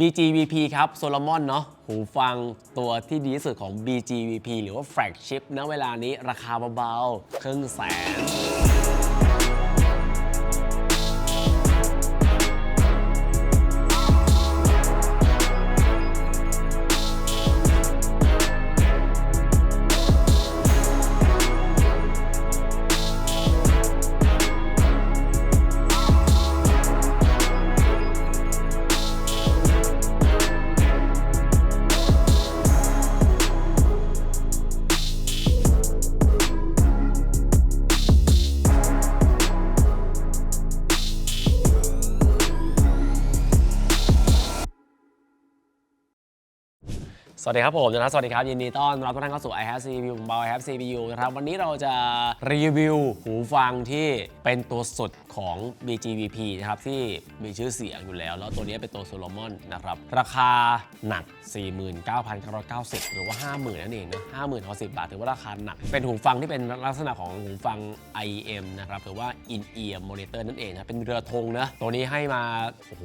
BGVP ครับโซลมอนเนาะหูฟังตัวที่ดีที่สุดของ BGVP หรือว่าแฟลกชิพณเวลานี้ราคาเบาๆครึ่งแสน สวัสดีครับผมนะครับสวัสดีครับยินดีต้อนรับทุกท่านเข้าสู่ i have CPU ผมเบา i have CPU นะครับวันนี้เราจะรีวิวหูฟังที่เป็นตัวสุด ของ BGVP นะครับที่มีชื่อเสียงอยู่แล้ว แล้วตัวนี้เป็นตัวโซโลมอนนะครับราคาหนัก 49,990 หรือว่า 50,000 นั่นเองนะ50,000 10บาทถือว่าราคาหนัก เป็นหูฟังที่เป็นลักษณะของหูฟัง IEM นะครับหรือว่า In Ear Monitor นั่นเองนะเป็นเรือธงนะตัวนี้ให้มาโอ้โห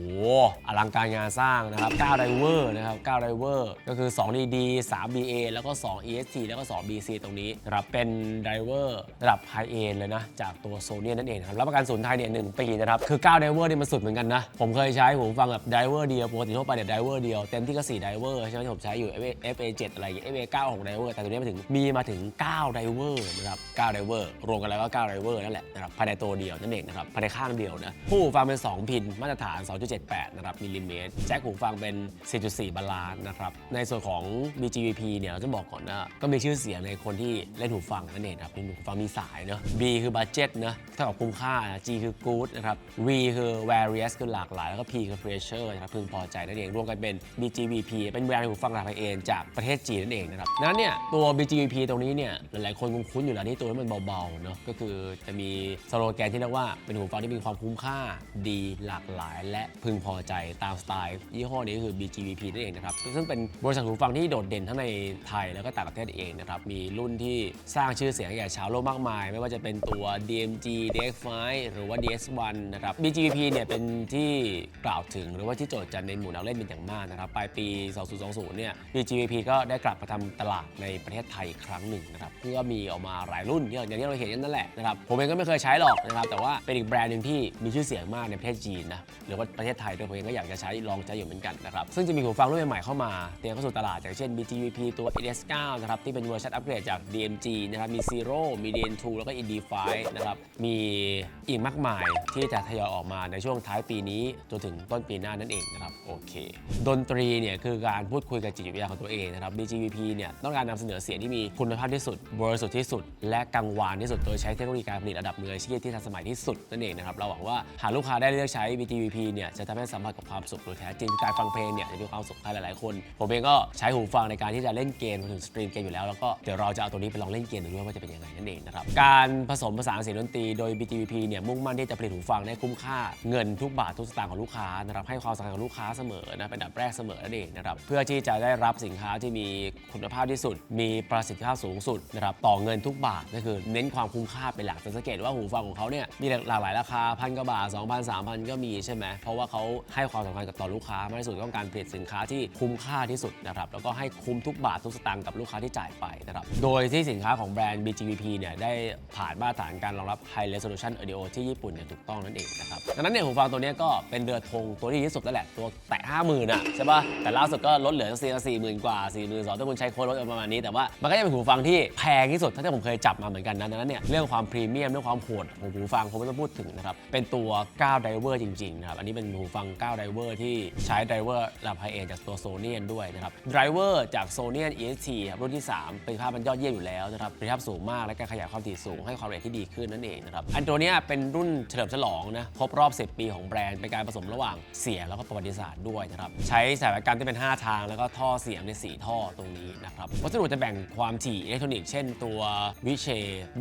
อลังการงานสร้างนะครับ9ไดเวอร์นะครับ9ไดเวอร์ก็คือ 2 DD 3 BA แล้วก็2 EST แล้วก็2 BC ตรงนี้นะครับเป็นไดเวอร์ระดับไฮเอนเลยนะจากตัวโซเนียนั่นเองครับรับประกันศูนย์ไทยเนี่ยหนึ่งปีนะครับคือ9ไดเวอร์นี่มันสุดเหมือนกันนะผมเคยใช้หูฟังแบบไดเวอร์เดียวปกติทั่วไปเนี่ยไดเวอร์เดียวเต็มที่ก็4ไดเวอร์ใช่ไหมที่ผมใช้อยู่ FA 7อะไรอย่างเงี้ย FA 9 6ไดเวอร์แต่ตัวนี้มาถึงมีมาถึง9ไดเวอร์นะครับ9ไดเวอร์รวมกันแล้วก็9ไดเวอร์นั่นแหละนะครับภายในตัวเดียวนั่นเองนะครับภายในข้างเดียวนะผู้หูฟังเป็น 2 พินมาตรฐาน 2.78 นะครับมิลลิเมตรแจ็คหูฟังเป็น 4.4 บาลานซ์นะครับในส่วนของ BGVP เนี่ยเราจะบอกก่อนนะก็มีชื่อเสียงในคนที่เล่นหูฟังนั่นเองครับเป็นหูฟังมีสายเนอะ B คือบั d เจ็ตนะเท่ากับคุ้มค่า G คือ good นะครับ V คือ various คือหลากหลาย แล้วก็ P คือ pressure นะครับพึงพอใจนั่นเองรวมกันเป็น BGVP เป็นแบรนด์หูฟังระดับไฮเอนจากประเทศจีนนั่นเองนะครับดังนั้นเนี่ยตัว BGVP ตรงนี้เนี่ยหลายๆคนคงคุ้นอยู่แล้วที่ตัวนี้มันเบาๆเนอะก็คือจะมีสโลแกนที่เรียกว่าเป็นหูฟังที่มีความคุ้มค่าดีหลากหลาย และพึงพอใจตามสไตล์ยี่ห้อนี้คือ BGVP นั่นเองนะครับซึ่งเป็นบริษัทหูฟังที่โดดเด่นทั้งในไทยแล้วก็ต่างประเทศเองนะครับมีรุ่นที่สร้างชื่อเสียงให้แก่ชาวโลกมากมาย ไม่ว่าจะเป็นตัว DMG DX5 หรือว่า DS1 นะครับ BGP เนี่ยเป็นที่กล่าวถึงหรือว่าที่โจทย์จันในหมู่นักเล่นเป็นอย่างมากนะครับ ปลายปี 2020 เนี่ย BGP ก็ได้กลับมาทำตลาดในประเทศไทยอีกครั้งหนึ่งนะครับเพื่อมีออกมาหลายรุ่นอย่างที่เราเห็นกันนั่นแหละนะครับ ผมเองก็ไม่เคยใช้หรอกนะครับ แต่ว่าเป็นอีกแบรนด์หนึ่งที่มีชื่อเสียงมากในประเทศจีนนะหรือว่าประเทศไทยด้วยผมเองก็อยากจะใช้ลองใช้อยู่เหมือนกันนะครับซึ่งจะมีหูฟังรุ่นใหม่ๆเข้ามาเตรียมเข้าสู่ตลาดอย่างเช่น BGVP ตัว S9 นะครับที่เป็นเวอร์ชันอัปเกรดจาก DMG นะครับมี Zero มี DN2 แล้วก็ ED5 นะครับมีอีกมากมายที่จะทยอยออกมาในช่วงท้ายปีนี้จนถึงต้นปีหน้านั่นเองนะครับโอเค ดนตรีเนี่ยคือการพูดคุยกับจิตวิทยาของตัวเองนะครับ BGVP เนี่ยต้องการนำเสนอเสียงที่มีคุณภาพที่สุดบริสุทธิ์ที่สุด และกังวานที่สุดโดยใช้เทคโนโลยีการผลิตระดับมืออาชีพที่ทันสมัยที่สุดนั่นเองนะครับเราหวังว่าหากลูกค้าได้เลือกใช้ BGVP เนี่ยจะทำให้สัมผัสกับความสุขโดยแท้จริงการฟังเพลงเนี่ยจะมีความสุขใครหลายๆคน ผมเองก็ใช้หูฟังในการที่จะเล่นเกมรวมถึงสตรีมเกมอยู่แล้วแล้วก็เดี๋ยวเราจะเอาตัวนี้ไปลองเล่นเกมดูด้วยว่าจะเป็นยังไงนั่นเองนะครับการผสมผสานเสียงดนตรีโดย BGVP เนี่ยมุ่งมั่นที่จะผลิตหูฟังได้คุ้มค่าเงินทุกบาททุกสตางค์ของลูกค้านะครับให้ความสำคัญกับลูกค้าเสมอนะเป็นอันดับแรกเสมอนั่นเองนะครับเพื่อที่จะได้รับสินค้าที่มีคุณภาพที่สุด มีประสิทธิภาพสูงสุดนะครับต่อเงินทุกบาทก็คือเน้นความคุ้มค่าเป็นหลักจะสังเกตว่าหูฟังของเขาเนี่ยมีหลากหลายราคาพันกว่าบาท2,000 3,000 ก็มีใช่ไหมเพราะว่าเขาให้ความสำคัญกับต่อลูกค้ามากที่สุดต้องการผลิตสินค้าที่คุ้มค่าที่สุดนะครับแล้วก็ให้คุ้มทุกบาททุกสตางค์กับลูกค้าที่จ่ายไปนะครับโดยที่สินค้าของแบรนด์ BGVP เนี่ยได้ผ่านมาตรฐานการรองรับ High Resolution Audio ที่ญี่ปุ่นเนี่ยถูกต้องนั่นเองนะครับดังนั้นเนี่ยหูฟังตัวนี้ก็เป็นเรือธงตัวที่ดีที่สุดแล้วแหละตัวแตะ50,000อะใช่ป่ะแต่ล่าสุดก็ลดเหลือสี่สี่หมื่นกว่า4 2 0 0 0ถ้าคุณใช้โค้ดลดประมาณนี้แต่ว่ามันก็ยังเป็นหูฟังที่แพงที่สุดเท่าที่ผมเคยจับมาเหมือนกันนะดังนั้นเนี่ยเรื่องความพรีเมียมเรื่องความโหดของหูฟังผมไม่ต้องพูดถึงนะครับเป็นตัว9ไดเวอร์จริงๆนะครับอันนี้เป็นหูฟัง9ไดเวอร์ที่ใช้ไดเวอร์ระดับไฮเอนจากตัวโซเนียนด้วยนะครับไดเวอร์จากโซเนียน EST ครับรุ่นที่ 3 เป็นภาพมันยอดเยี่ยมอยู่แล้วนะครับประสิทธิภาพสูงมากและการขยายความถี่สูงให้ความละเอียดที่ดีขึ้นนั่นเองนะครับอันตัวนี้เป็นรุ่นเฉลิมฉลองนะครบรอบ 10 ปีของแบรนด์เป็นการผสมระหว่างเสียงแล้วก็ประวัติศาสตร์ด้วยนะครับใช้สายการที่เป็น 5 ทางแล้วก็ท่อเสียงใน4ท่อตรงนี้นะครับวัสดุจะแบ่งความถี่อิเล็กทรอนิกส์เช่นตัววิเช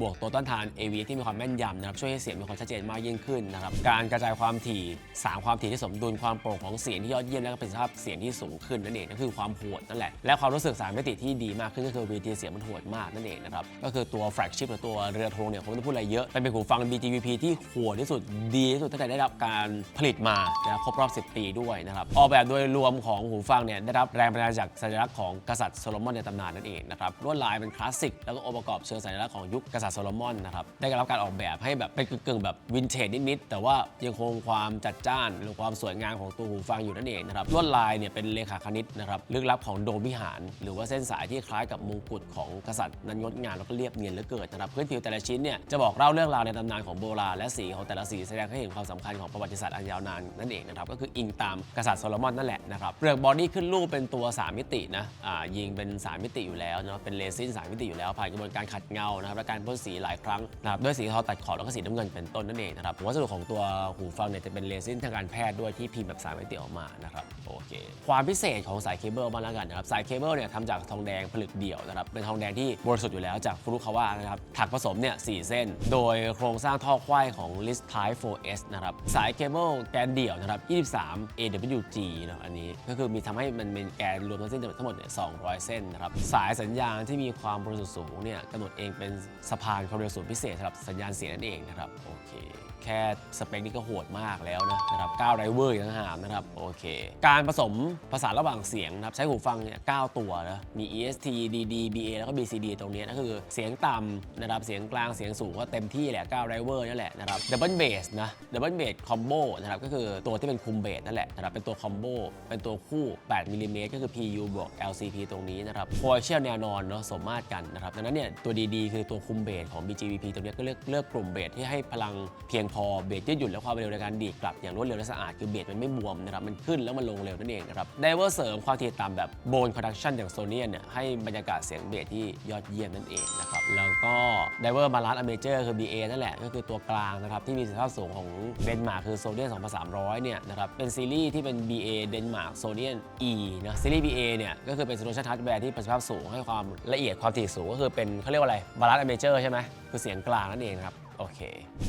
บวกตัวต้านทาน AV ที่มีความแม่นยำนะครับช่วยให้เสียงมีความชัดเจนมากยิ่งขึ้นนะครับการกระจายความถี่ 3 ความถี่ที่สมดุลความโปร่งของเสียงที่ยอดเยี่ยมและก็เประสิทธิภาพเสียงที่สูงขึ้นนั่นเองนั่นคือความโหดนั่นแหละและความรู้สึกสามมิติที่ดีมากขึ้นก็คือ VT เสียงมันโหดมากนั่นเองนะครับก็คือตัวแฟลกชิพหรือตัวเรือธงเนี่ยผมไม่ต้องพูดอะไรเยอะเป็นหูฟัง BGVP ที่โหดที่สุดดีที่สุดตั้งแต่ได้รับการผลิตมานะครบรอบ 10 ปีด้วยนะครับ ออกแบบโดยรวมของหูฟังเนี่ยได้รับแรงบันดาลใจจากสัญลักษณ์ของกษัตริย์โซโลมอนในตำนานนั่นเองนะครับลวดลายเป็นคลาสสิกแล้วก็องค์ประกอบเชิงสัญลักษณ์ของยุคกษัตริย์โซโลมอนนะครับได้รับการออกแบบให้แบบเป็นกึ่งๆแบบวินเทจนิดๆแต่ว่ายังคงความจัดจ้านหรือความสวยงามของตัวหูฟังอยู่นั่นเองนะครับลวดลายเนี่ยเป็นเลขาคณิตนะครับลึกลับของโดมิหาร หรือว่าเส้นสายที่คล้ายกับมงกุฎของกษัตริย์นั้นงดงามแล้วก็เรียบเนียนเหลือเกินนะครับพื้นผิวแต่ละชิ้นเนี่ยจะบอกเล่าเรื่องราวในตำนานของโบราณและสีของแต่ละสีแสดงให้เห็นความสำคัญของประวัติศาสตร์อันยาวนานนั่นเองนะครับก็คืออิงตามกษัตริย์โซโลมอนนั่นแหละนะครับเปลือกบอดี้ขึ้นรูปเป็นตัว 3 มิตินะอ่ายิงเป็น 3 มิติอยู่แล้วเนาะเป็นเลซิน3มิติอยู่แล้วผ่านกระบวนการขัดเงานะครับและการพ่นสีหลายครั้งนะครับด้วยสีเทาตัดขอบแล้วก็สีน้ำเงินเป็นต้นนั่นเองนะครับวัสดุของตัวหูฟังเนี่ยจะเป็นเลซินทางการแพทย์ด้วยที่พิมพ์แบบ3มิติออกมานะครับโอเคความพิเศษของสายเคเบิลบ้าแล้วกันนะครับสายเคเบิลเนี่ยทำจากทองแดงผลึกเดี่ยวนะครับเป็นทองแดงที่บริสุทธิ์อยู่แล้วจากฟุรุคาวะนะครับถักผสมเนี่ย4เส้น โดยโครงสร้างท่อควายของ List Type 4S นะครับ สายเคเบิลแกนเดี่ยวนะครับ 23 AWG นะอันนี้ ก็คือมีทำให้มันเป็นแกนรวมทั้งเส้นทั้งหมดเนี่ย200 เส้นนะครับ สายสัญญาณที่มีความบริสุทธิ์สูงเนี่ยกำหนดเองเป็นสะพานความเร็วสูงพิเศษสำหรับสัญญาณเสียงนั่นเองนะครับ โอเคแค่สเปคนี่ก็โหดมากแล้วนะนะครับ9ไดเวอร์อย่างหามนะครับ โอเค การผสมผสาระหว่างเสียงนะครับ ใช้หูฟังเนี่ย9ตัวนะ มี EST DD BA แล้วก็ BCD ตรงนี้ยก็คือเสียงต่ำนะครับ เสียงกลางเสียงสูงก็เต็มที่แหละ9ไดเวอร์นี่นแหละนะครับ Double Bass นะ Double Bass Combo นะครับก็คือตัวที่เป็นคุมเบสนั่นแหละนะครับเป็นตัวคอมโบเป็นตัวคู่ 8มิลลิเมตรก็คือ PU บวก LCP ตรงนี้นะครับโพเชียลแนวนอนเนาะสมมาตรกันนะครับดังนั้นเนี่ยตัว DD คือตัวคุมเบสของ BGVP ตรงนี้ก็เลือกเลือกกลุ่มเบสที่ให้พลังเพียงพอเบสยืดหยุ่นและความเร็วในการดีดกลับอย่างรวดเร็วและสะอาดคือเบสมันไม่บวมนะครับมันขึ้นแล้วมันลงเร็วนั่นเองนะครับไดเวอร์เสริมความถี่ต่ำแบบโบนคอนดักชันอย่างโซเนียนเนี่ยให้บรรยากาศเสียงเบสที่ยอดเยี่ยมนั่นเองนะครับแล้วก็ไดเวอร์บาลานซ์อเมเจอร์คือ BA นั่นแหละก็คือตัวกลางนะครับที่มีสภาพสูงของเดนมาร์กคือโซเนียน2300 เนี่ยนะครับเป็นซีรีส์ที่เป็น BA เดนมาร์กโซเนียน E นะซีรีส์ BA เนี่ยก็คือเป็นโซลูชันทัชแวร์ที่ประสิทธิภาพสูงให้ความละเอียดความถี่สูงก็คือเป็นเขาเรียกว่าอะไรบาลานซ์อเมเจอร์ใช่ไหมคือเสียงกลางนั่นเองครับ โอเค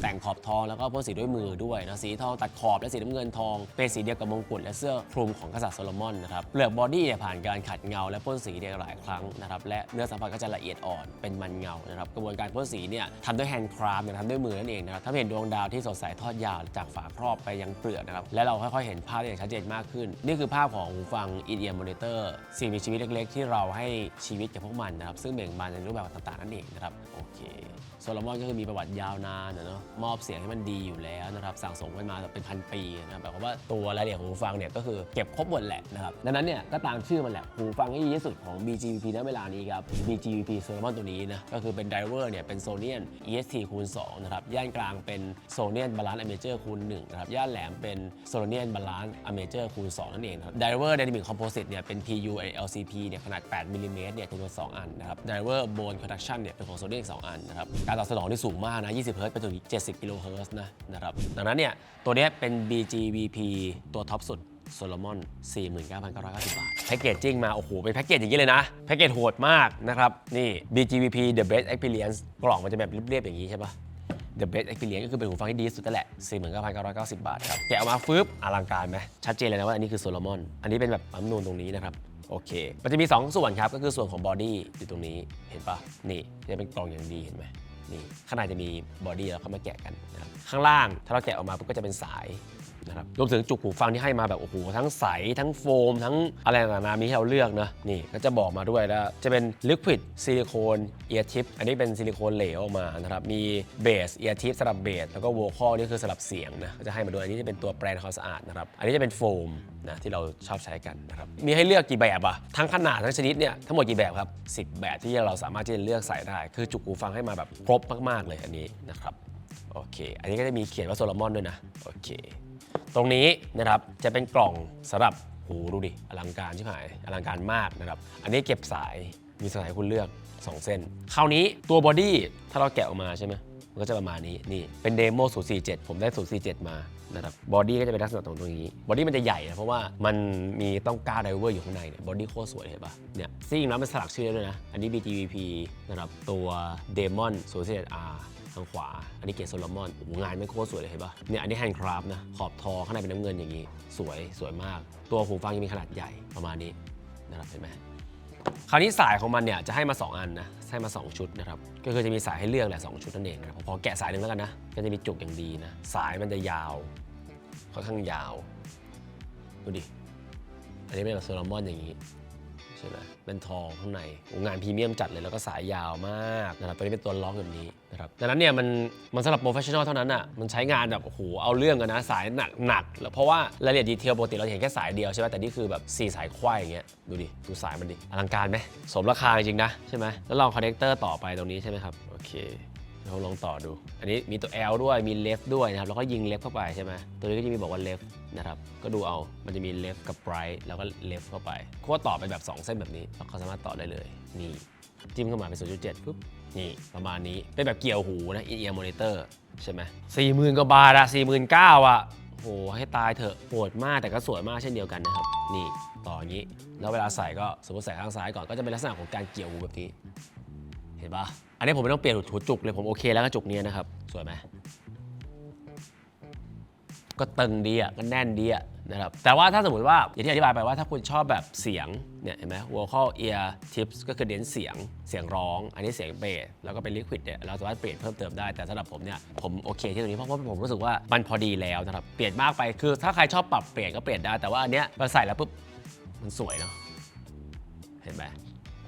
แต่งขอบทองแล้วก็พ่นสีด้วยมือด้วยนะสีทองตัดขอบและสีน้ำเงินทอง เป็นสีเดียวกับมงกุฎและเสื้อคลุมของกษัตริย์โซโลมอนนะครับเปลือกบอดี้เนี่ยผ่านการขัดเงาและพ่นสีเดียวหลายครั้งนะครับและเนื้อสัมผัสก็จะละเอียดอ่อนเป็นมันเงานะครับกระบวนการพ่นสีเนี่ยทำด้วยแฮนด์คราฟต์นี่ยทำด้วยมือนั่นเองนะครับถ้าเห็นดวงดาวที่สดใสทอดยาวจากฝาครอบไปยังเปลือกนะครับและเราค่อยๆเห็นภาพได้อย่างชัดเจนมากขึ้น นี่คือภาพของหูฟัง EDM Monitor สิ่งมีชีวิตเล็ก ๆ ที่เราให้ชีวิตกับพวกมันนะครับซึ่งเบ่งบานในรูปแบบต่างๆนั่นเองนะครับโอเคโซโลมอนก็คือมีประวัติยาวนานเนาะมอบเสียงให้มันดีอยู่แล้วนะครับสั่งสมกันมาเป็นพันปีนะบแบบว่าตัวรายละเอียดของหูฟังเนี่ยก็คือเก็บครบหมดแหละนะครับดังนั้นเนี่ยก็ตามชื่อมันแหละหูฟังที่ดีที่สุดของ BGVP ณเวลานี้ครับ BGVP โซโลมอนตัวนี้นะก็คือเป็นไดเวอร์เนี่ยเป็นโซเนียน EST คูณ2นะครับย่านกลางเป็นโซเนียนบาลานซ์อเมเจอร์คูณ1นะครับย่านแหลมเป็นโซเนียนบาลานซ์อเมเจอร์คูณ2นั่นเองครับไดเวอร์ไดนามิกคอมโพสิตเนี่ยเป็น PU LCP เนี่ยขนาด8มิลลิเมตรเนี่ยจำนวน2อันนะครับไดเวอร์โบนคอนดักชันเนี่ยเป็นของโซเนียน2อันนะครับการตอบสนองที่สูงมากนะ20เฮิรตซ์ไปจนถึง 70 กิโลเฮิร์ตซ์นะนะครับดังนั้นเนี่ยตัวนี้เป็น BGVP ตัวท็อปสุดโซโลมอน 49,990 บาท แพ็กเกจจิ้งมา โอ้โห เป็นแพ็กเกจอย่างนี้เลยนะ แพ็กเกจโหดมากนะครับ นี่ BGVP The Best Experience กล่องมันจะแบบเรียบๆอย่างนี้ใช่ปะ The Best Experience ก็คือเป็นหูฟังที่ดีที่สุดนั่นแหละ 49,990 บาทครับ แกะออกมาฟึบอลังการไหม ชัดเจนเลยนะว่าอันนี้คือโซโลมอน อันนี้เป็นแบบปั๊มนูนตรงนี้นะครับ โอเค มันจะมี 2 ส่วนครับ ก็คือส่วนของบอดี้อยู่ตรงนี้ เห็นปะนี่จะเป็นกล่องอย่างดีเห็นไหม นี่ข้างในจะมีบอดี้แล้วเข้ามาแกะกันนะครับข้างล่างถ้าเราแกะออกมาปุ๊บก็จะเป็นสาย นะครับรวมถึงจุกหูฟังที่ให้มาแบบโอ้โหทั้งใส ทั้งโฟม ทั้งอะไรต่างๆมีให้เราเลือกนะนี่ก็จะบอกมาด้วยแล้วจะเป็นลิควิดซิลิโคนเอียร์ทิปอันนี้เป็นซิลิโคนเหลวออกมานะครับมีเบสเอียร์ทิปสำหรับเบสแล้วก็โวคอลนี่คือสำหรับเสียงนะก็จะให้มาด้วยอันนี้จะเป็นตัวแปรงความสะอาดนะครับอันนี้จะเป็นโฟมนะที่เราชอบใช้กันนะครับมีให้เลือกกี่แบบอะทั้งขนาดทั้งชนิดเนี่ยทั้งหมดกี่แบบครับ 10 แบบที่เราสามารถที่จะเลือกใส่ได้ คือจุกหูฟังให้มาแบบครบมากๆเลยอันนี้นะครับโอเค อันนี้ก็จะมีเขียนว่าโซลมอนด้วยนะ โอเค ตรงนี้นะครับจะเป็นกล่องสำหรับหูดูดิอลังการชิบหายอลังการมากนะครับ อันนี้เก็บสายมีสายให้คุณเลือก 2 เส้น คราวนี้ตัวบอดี้ถ้าเราแกะออกมาใช่ไหมมันก็จะประมาณนี้นี่เป็นเดโม047 ผมได้ 047 มานะครับบอดี้ก็จะเป็นลักษณะตรงตรงนี้บอดี้มันจะใหญ่นะเพราะว่ามันมีต้องกล้าไดเวอร์อยู่ข้างในเนี่ยบอดี้โคตรสวยเห็นปะเนี่ยซึ่งแล้วมันสลักชื่อด้ด้วยนะ อันนี้ BGVP นะครับตัว Demon 047R ทางขวา อันนี้เกรดโซลมอนโอ้โหงานไม่โคตรสวยเลยเห็นปะเนี่ยอันนี้แฮนด์คราฟนะ ขอบทองข้างในเป็นน้ำเงินอย่างนี้ สวยสวยมาก ตัวหูฟังยังมีขนาดใหญ่ประมาณนี้นะครับเห็นไหมคราวนี้สายของมันเนี่ยจะให้มา 2 อันนะให้มา 2 ชุดนะครับก็คือจะมีสายให้เลือกแหละสชุดนั่นเองนะครับผมขอแกะสายหนึ่งแล้วกันนะก็จะมีจุกอย่างดีนะสายมันจะยาวค่อนข้างยาวดูดิอันนี้เป็นแบบโซลมอนอย่างนี้ใช่ไหมเป็นทองข้างในงานพรีเมียมจัดเลยแล้วก็สายยาวมากนะครับตัวนี้เป็นตัวล็อกแบบนี้ นะครับดังนั้นเนี่ยมันมันสำหรับโปรเฟชชั่นอลเท่านั้นอะมันใช้งานแบบโอ้โหเอาเรื่องกันนะสายหนักหนักแล้วเพราะว่ารายละเอียดดีเทลปกติเราเห็นแค่สายเดียวใช่ไหมแต่นี่คือแบบ 4 สายควายอย่างเงี้ยดูดิดูสายมันดิอลังการไหมสมราคาจริงนะใช่ไหมแล้วลองคอนเนคเตอร์ต่อไปตรงนี้ใช่ไหมครับโอเคเราลองต่อดู อันนี้มีตัว L ด้วย มี left ด้วยนะครับ แล้วก็ยิง left เข้าไปใช่ไหม ตัวนี้ก็จะมีบอกว่า left นะครับ ก็ดูเอา มันจะมี left กับ right แล้วก็ left เข้าไปก็ต่อไปแบบ 2 เส้นแบบนี้ แล้วก็สามารถต่อได้เลย นี่ จิ้มเข้ามาเป็น 0.7ปุ๊บ นี่ประมาณนี้เป็นแบบเกี่ยวหูนะ in ear monitor ใช่ไหมสี่หมื่นกว่าบาทอะสี่หมื่นเก้าอะโหให้ตายเถอะโหดมากแต่ก็สวยมากเช่นเดียวกันนะครับ นี่ต่ออย่างนี้ แล้วเวลาใส่ก็สมมติใส่ข้างซ้ายก่อนก็จะเป็นลักษณะของการเกี่ยวหูแบบนี้ เห็นปะอันนี้ผมไม่ต้องเปลี่ยนหัวจุกเลยผมโอเคแล้วกับจุกเนี้ยนะครับ สวยไหมก็ตึงดีอะก็แน่นดีอะ นะครับแต่ว่าถ้าสมมติว่าอย่างที่อธิบายไปว่าถ้าคุณชอบแบบเสียงเนี่ยเห็นไหม vocal ear tips ก็คือเน้นเสียงเสียงร้อง อันนี้เสียงเบสแล้วก็เป็น liquid เนี่ยเราสามารถเปลี่ยนเพิ่มเติมได้แต่สำหรับผมเนี่ยผมโอเคที่ตรงนี้เพราะว่าผมรู้สึกว่ามันพอดีแล้วนะครับเปลี่ยนมากไปคือถ้าใครชอบปรับเปลี่ยนก็เปลี่ยนได้แต่ว่าอันเนี้ยเราใส่แล้วปุ๊บมันสวยเนาะเห็นไหม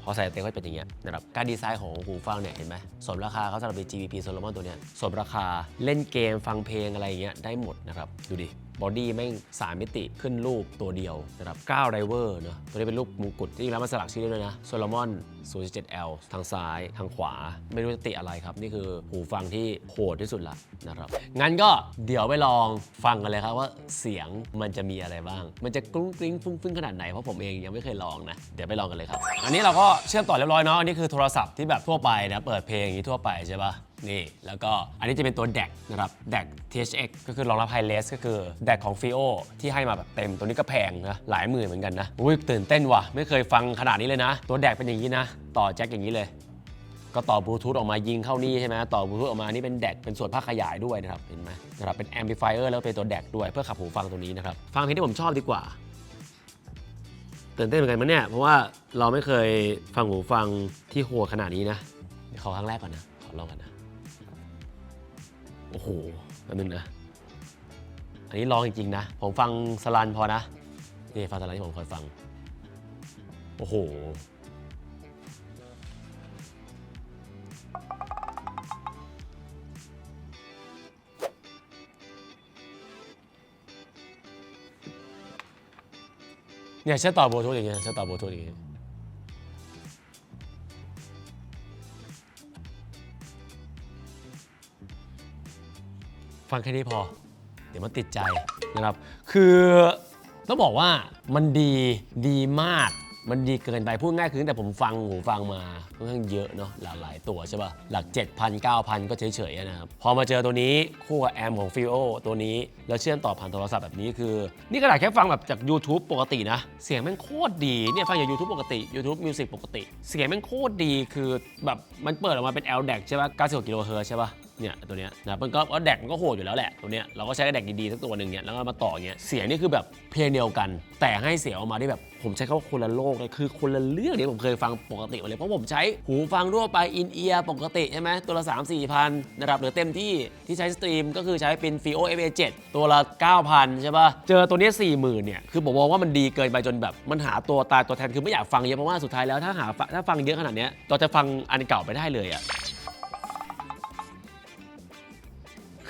พอใส่เต็มก็เป็นอย่างเงี้ยนะครับการดีไซน์ของหูฟังเนี่ยเห็นไหมสมราคาเขาสำหรับ GBP Solomon ตัวเนี้ยสมราคาเล่นเกมฟังเพลงอะไรอย่างเงี้ยได้หมดนะครับดูดิ บอดี้แม่สามมิติขึ้นรูปตัวเดียวนะครับ9ไดเวอร์เนอะตัวนี้เป็นรูปมงกุฎจริงแล้วมันสลักชื่อด้วยนะ Solomon 07L ทางซ้ายทางขวา ไม่รู้จะติอะไรครับ นี่คือหูฟังที่โหดที่สุดละนะครับ งั้นก็เดี๋ยวไปลองฟังกันเลยครับว่าเสียงมันจะมีอะไรบ้าง มันจะกรุ้งกริ้งฟุ้งฟิ้งขนาดไหน เพราะผมเองยังไม่เคยลองนะ เดี๋ยวไปลองกันเลยครับ อันนี้เราก็เชื่อมต่อเรียบร้อยเนาะ อันนี้คือโทรศัพท์ที่แบบทั่วไปนะ เปิดเพลงอย่างนี้ทั่วไปใช่ปะ นี่ แล้วก็อันนี้จะเป็นตัว DAC นะครับ DAC THX ก็คือรองรับ High Res ก็คือ DAC ของ FIO ที่ให้มาแบบเต็มตัวนี้ก็แพงนะหลายหมื่นเหมือนกันนะอุ้ยตื่นเต้นว่ะ ไม่เคยฟังขนาดนี้เลยนะ ตัว DAC เป็นอย่างนี้นะ ต่อแจ็คอย่างนี้เลย ก็ต่อบลูทูธออกมายิงเข้านี่ใช่ไหมต่อบลูทูธออกมานี่เป็นแดกเป็นส่วนภาคขยายด้วยนะครับเห็นไหมนะครับเป็นแอมพลิฟายเออร์แล้วเป็นตัวแดกด้วยเพื่อขับหูฟังตัวนี้นะครับฟังเพลงที่ผมชอบดีกว่าตื่นเต้นเหมือนกันมั้ยเนี่ยเพราะว่าเราไม่เคยฟังหูฟังที่โหดขนาดนี้นะเดี๋ยวขอครั้งแรกก่อนนะขอลองกันนะ โอ้โหแป๊บนึงนะ อันนี้ลองจริงๆนะ ผมฟังสลันพอนะ นี่ฟังสลันที่ผมเคยฟัง โอ้โห เนี่ยเชื่อต่อโบทูธอย่างเงี้ยเชื่อต่อโบทูธอย่างเงี้ย ฟังแค่นี้พอ เดี๋ยวมันติดใจนะครับ คือต้องบอกว่ามันดีดีมาก มันดีเกินไปพูดง่ายคือตั้งแต่ผมฟังหูฟังมาค่อนข้างเยอะเนาะหลากหลายตัวใช่ป่ะ หลัก 7,000 9,000 ก็เฉยๆนะครับ พอมาเจอตัวนี้คู่กับแอมของ f i o ตัวนี้ แล้วเชื่อมต่อผ่านโทรศัพท์แบบนี้คือ นี่ขนาดแค่ฟังแบบจาก YouTube ปกตินะ เสียงแม่งโคตรดีเนี่ยฟังจาก YouTube ปกติ YouTube Music ปกติ เสียงแม่งโคตรดีคือแบบมันเปิดออกมาเป็น LDAC ใช่ป่ะ96กิโลเฮิรตซ์ใช่ป่ะ เนี่ยตัวเนี้ยนะมันก็แดกมันก็โหดอยู่แล้วแหละตัวเนี้ยเราก็ใช้แดกดีๆสักตัวหนึ่งเนี่ยแล้วก็มาต่อเงี้ยเสียงนี่คือแบบเพลงเดียวกัน แต่ให้เสียงออกมาได้แบบผมใช้คำว่าคนละโลกเลยคือคนละเรื่องที่ยผมเคยฟังปกติมาเลยเพราะผมใช้หูฟังทั่วไปอินเอียร์ปกติใช่ไหมตัวละ3 4พันนะครับหรือเต็มที่ที่ใช้สตรีมก็คือใช้เป็น FIO FA7 ตัวละ 9,000 ใช่ป่ะเจอตัวนี้40,000เนี่ยคือผมมองว่ามันดีเกินไปจนแบบมันหาตัวตายตัวแทนคือไม่อยากฟังเยอะเพราะว่าสุดท้ายแล้วถ้าหาถ้าฟังเยอะขนาดนี้เราจะฟังอันเก่าไปได้เลยอะ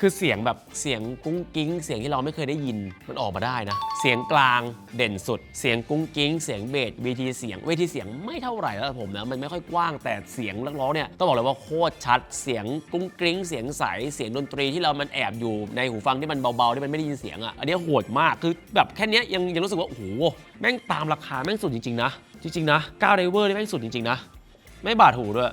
คือเสียงแบบเสียงกุ้งกิ้ง เสียงที่เราไม่เคยได้ยินมันออกมาได้นะ เสียงกลางเด่นสุด เสียงกุ้งกิ้ง เสียงเบสเวทีเสียงเวทีเสียงไม่เท่าไหร่แล้วผมนะมันไม่ค่อยกว้างแต่เสียงนักร้องเนี่ยต้องบอกเลยว่าโคตรชัด เสียงกุ้งกิ้ง เสียงใสเสียงดนตรีที่เรามันแอบอยู่ในหูฟังที่มันเบาๆที่มันไม่ได้ยินเสียงอะอันนี้โหดมากคือแบบแค่นี้ยังยังรู้สึกว่าโอ้โหแม่งตามราคาแม่งสุดจริงๆนะจริงๆนะ9 d ดเวอร์นี่แม่งสุดจริงๆนะไม่บาดหูด้วย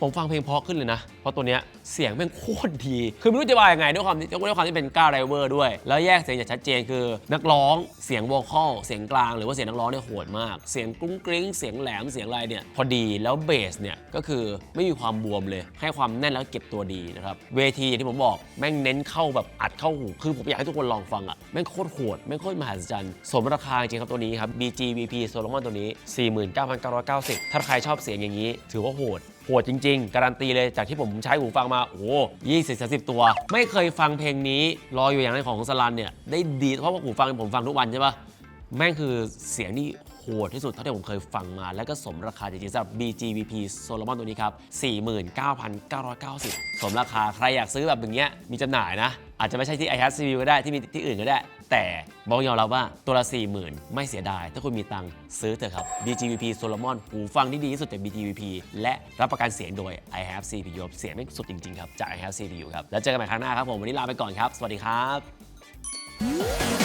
ผมฟังเพลงเพราะขึ้นเลยนะ เพราะตัวเนี้ยเสียงเป็นโคตรดี คือไม่รู้จะว่ายังไงด้วยความที่ด้วยความที่เป็นก้าไรเวอร์ด้วย แล้วแยกเสียงอย่างชัดเจนคือนักร้องเสียงโวคอลเสียงกลางหรือว่าเสียงนักร้องเนี่ยโหดมาก เสียงกรุ้งกริ้งเสียงแหลมเสียงอะไรเนี่ยพอดีแล้วเบสเนี่ยก็คือไม่มีความบวมเลย ให้ความแน่นแล้วเก็บตัวดีนะครับเวทีอย่างที่ผมบอกแม่งเน้นเข้าแบบอัดเข้าหูคือผมอยากให้ทุกคนลองฟังอะแม่งโคตรโหดแม่งโคตรมหัศจรรย์สมราคาจริงครับตัวนี้ครับ BG VP Solomon ตัวนี้ 49,990 ถ้าใครชอบเสียงอย่างนี้ ถือว่าโหด หดจริงๆ การันตีเลยจากที่ผมใช้หูฟังมาโอ้ยี่สิบสาสิบตัว ไม่เคยฟังเพลงนี้ รออยู่อย่างในของสลันเนี่ยได้ดีเพราะว่าหูฟังผมฟังทุกวันใช่ปะแม่งคือเสียงที่ โหดที่สุดเท่าที่ผมเคยฟังมา แล้วก็สมราคาจริงๆสำหรับ BGVP Solomon ตัวนี้ครับ 49,990 สมราคาใครอยากซื้อแบบอย่างเงี้ยมีจำหน่ายนะ อาจจะไม่ใช่ที่ i h a s CPU ก็ได้ที่มีที่อื่นก็ได้ แต่บอกยอมรับว่าตัวละ 40,000 ไม่เสียดาย ถ้าคุณมีตังค์ซื้อเถอะครับ BGVP Solomon หูฟังที่ดีที่สุดจาก BGVP และรับประกันเสียงโดย i have CPU เสียงไม่สุดจริงๆครับจาก i have CPU ครับแล้วเจอกันใหม่ครั้งหน้าครับผมวันนี้ลาไปก่อนครับ สวัสดีครับ